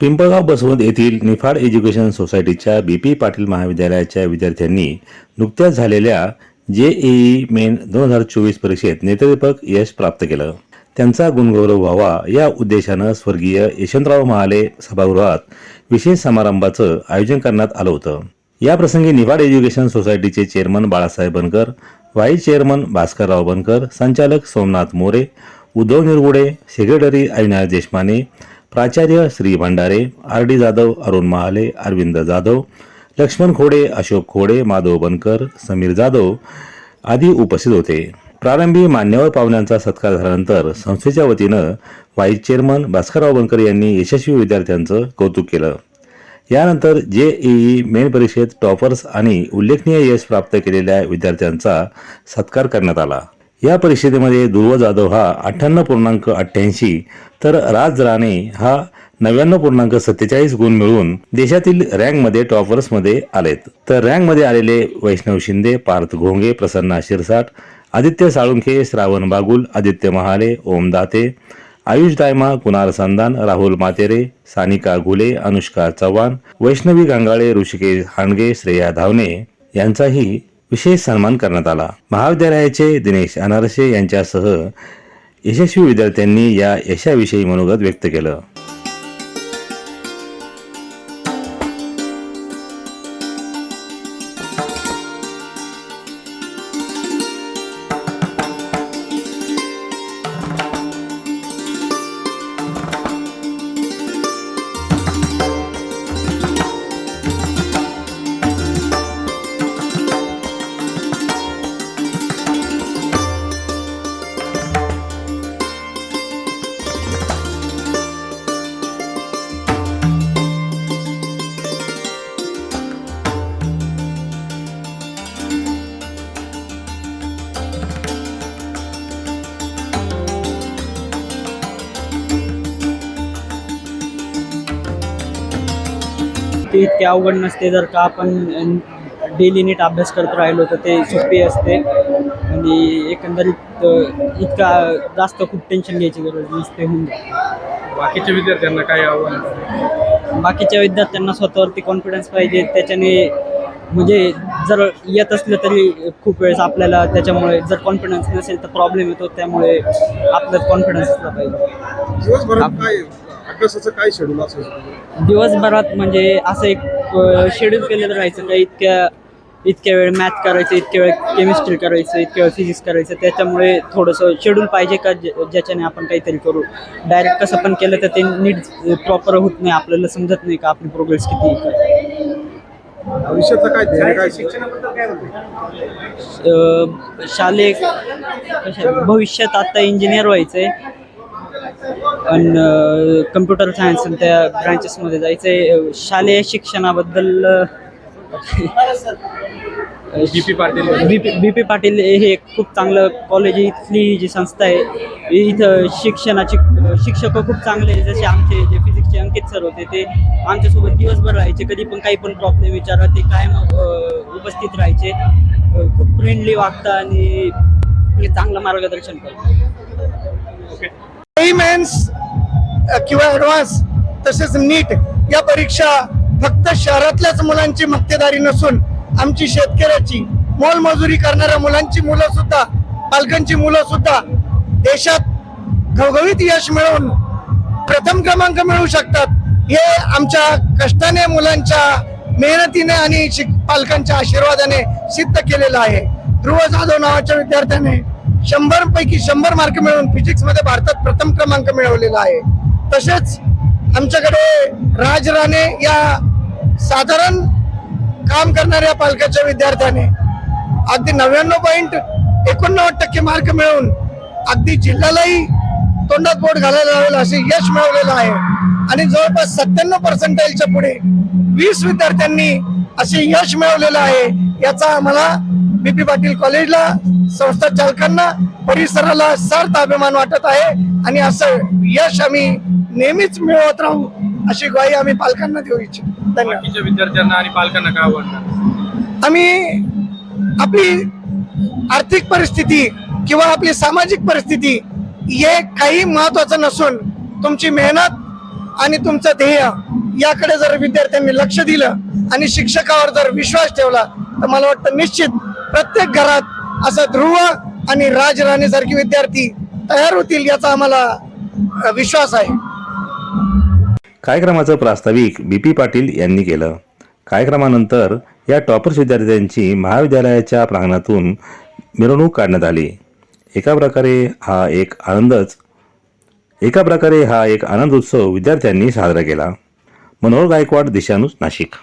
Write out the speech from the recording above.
पिंपळगाव बसवंत येथील निफाड एज्युकेशन सोसायटीच्या बी पी पाटील महाविद्यालयाच्या विद्यार्थ्यांनी नुकत्याच झालेल्या जे ई मेन दोन हजार चोवीस परीक्षेत नेत्रदीपक यश प्राप्त केलं. त्यांचा गुणगौरव व्हावा या उद्देशानं स्वर्गीय यशवंतराव महाले सभागृहात विशेष समारंभाचं आयोजन करण्यात आलं होतं. याप्रसंगी निफाड एज्युकेशन सोसायटीचे chairman Balasaheb Bankar vice chairman Bhaskarrao Bankar संचालक सोमनाथ मोरे उद्धव निरगुडे सेक्रेटरी अविनाश देशमाने प्राचार्य श्री भंडारे आर डी जाधव अरुण महाले अरविंद जाधव लक्ष्मण खोडे अशोक खोडे माधव बनकर समीर जाधव आदी उपस्थित होते. प्रारंभी मान्यवर पाहुण्यांचा सत्कार झाल्यानंतर संस्थेच्या वतीनं व्हाईस चेअरमन भास्करराव बनकर यांनी यशस्वी विद्यार्थ्यांचं कौतुक केलं. यानंतर जे ई मेन परीक्षेत टॉपर्स आणि उल्लेखनीय यश प्राप्त केलेल्या विद्यार्थ्यांचा सत्कार करण्यात आला. या परिषदेमध्ये दुर्व जाधव हा अठ्ठ्याण्णव पूर्णांक अठ्ठ्याऐंशी तर राज राणे हा नव्याण्णव पूर्णांक सत्तेचाळीस गुण मिळवून देशातील रँकमध्ये टॉपर्समध्ये आलेत. तर रँकमध्ये आलेले वैष्णव शिंदे पार्थ घोंगे प्रसन्ना शिरसाट आदित्य साळुंखे श्रावण बागुल आदित्य महाले ओम दाते आयुष दायमा कुणाल संदान राहुल मातेरे सानिका घुले अनुष्का चव्हाण वैष्णवी गांगाळे ऋषिकेश हांडगे श्रेया धावणे यांचाही विशेष सन्मान करण्यात आला. महाविद्यालयाचे दिनेश अनारसे यांच्यासह यशस्वी विद्यार्थ्यांनी या यशाविषयी मनोगत व्यक्त केलं. ते इतके अवघड नसते. जर का आपण डेली नीट अभ्यास करत राहिलो तर ते सोपे असते. आणि एकंदरीत इतका जास्त खूप टेन्शन घ्यायची गरज नसते होऊन जातं. बाकीच्या विद्यार्थ्यांना काय आव्हान? बाकीच्या विद्यार्थ्यांना स्वतःवरती कॉन्फिडन्स पाहिजे. त्याच्याने म्हणजे जर येत असलं तरी खूप वेळेस आपल्याला त्याच्यामुळे जर कॉन्फिडन्स नसेल तर प्रॉब्लेम येतो. त्यामुळे आपल्यात कॉन्फिडन्स असला पाहिजे. अभ्यासाचं काय शेड्यूल असेल दिवसभरात म्हणजे असं एक शेड्यूल केलेलं राहायचं का इतक्या इतक्या वेळ मॅथ करायचं इतक्या वेळ केमिस्ट्री करायचं इतक्या वेळ फिजिक्स करायचं त्याच्यामुळे थोडंसं शेड्यूल पाहिजे का ज्या- ज्याच्याने आपण काहीतरी करू? डायरेक्ट कसं पण केलं तर ते नीट प्रॉपर होत नाही आपल्याला समजत नाही का आपली प्रोग्रेस किती आहे काय. भविष्याचं काय शालेय भविष्यात आता इंजिनियर व्हायचं आहे आणि कम्प्युटर सायन्स आणि त्या ब्रांचेसमध्ये जायचं आहे शालेय शिक्षणाबद्दल B P Patil B P B P Patil हे खूप चांगलं कॉलेज इथली जी संस्था आहे इथं शिक्षणाची शिक्षक खूप चांगले आहे जसे आमचे जे फिजिक्सचे अंकित सर होते ते आमच्यासोबत दिवसभर राहायचे. कधी पण काही पण प्रॉब्लेम विचारा ते कायम उपस्थित राहायचे. खूप फ्रेंडली वागता आणि चांगलं मार्गदर्शन मेन्स किंवा ॲडव्हान्स तसेच नीट या परीक्षा फक्त शहरातल्याच मुलांची मक्तेदारी नसून आमची शेतकऱ्याची मोलमजुरी करणाऱ्या मुलांची मुलं सुद्धा पालकांची मुलं सुद्धा देशात घवघवीत यश मिळवून प्रथम क्रमांक मिळवू शकतात. हे आमच्या कष्टाने मुलांच्या मेहनतीने आणि शिक पालकांच्या आशीर्वादाने सिद्ध केलेलं आहे. ध्रुव जाधव नावाच्या विद्यार्थ्याने शंभर पैकी शंभर मार्क मिळवून फिजिक्समध्ये भारतात प्रथम क्रमांक मिळवलेला आहे. तसेच आमच्याकडे राजराणे या साधारण काम करणाऱ्या पालकाच्या विद्यार्थ्याने अगदी नव्याण्णव पॉईंट एकोणनव्वद टक्के मार्क मिळवून अगदी जिल्ह्यालाही तोंडात बोट घालायला लावेल असे यश मिळवलेलं आहे. आणि जवळपास सत्त्याण्णव पर्सेंटाईलच्या पुढे वीस विद्यार्थ्यांनी असे यश मिळवलेलं आहे. याचा आम्हाला बीपी पाटील कॉलेजला संस्था चालकांना परिसराला सार्थ अभिमान वाटत आहे आणि असं यश आम्ही नेहमीच मिळवत राहू अशी ग्वाही आम्ही पालकांना देऊ इच्छितो धन्यवाद बाकीच्या विद्यार्थ्यांना आणि पालकांना काय आव्हान? आम्ही आपली आर्थिक परिस्थिती किंवा आपली सामाजिक परिस्थिती हे काही महत्वाचं नसून तुमची मेहनत आणि तुमचं ध्येय याकडे जर विद्यार्थ्यांनी लक्ष दिलं आणि शिक्षकावर जर विश्वास ठेवला तर मला वाटतं निश्चित प्रत्येक घरात असं ध्रुव आणि राजराणीसारखे विद्यार्थी तयार होतील याचा आम्हाला विश्वास आहे. कार्यक्रमाचं प्रास्ताविक बी पी पाटील यांनी केलं. कार्यक्रमानंतर या टॉपर्स विद्यार्थ्यांची महाविद्यालयाच्या प्रांगणातून मिरवणूक काढण्यात आली. एका प्रकारे हा एक आनंदच एका प्रकारे हा एक आनंद उत्सव विद्यार्थ्यांनी साजरा केला. मनोहर गायकवाड दिशानुस नाशिक.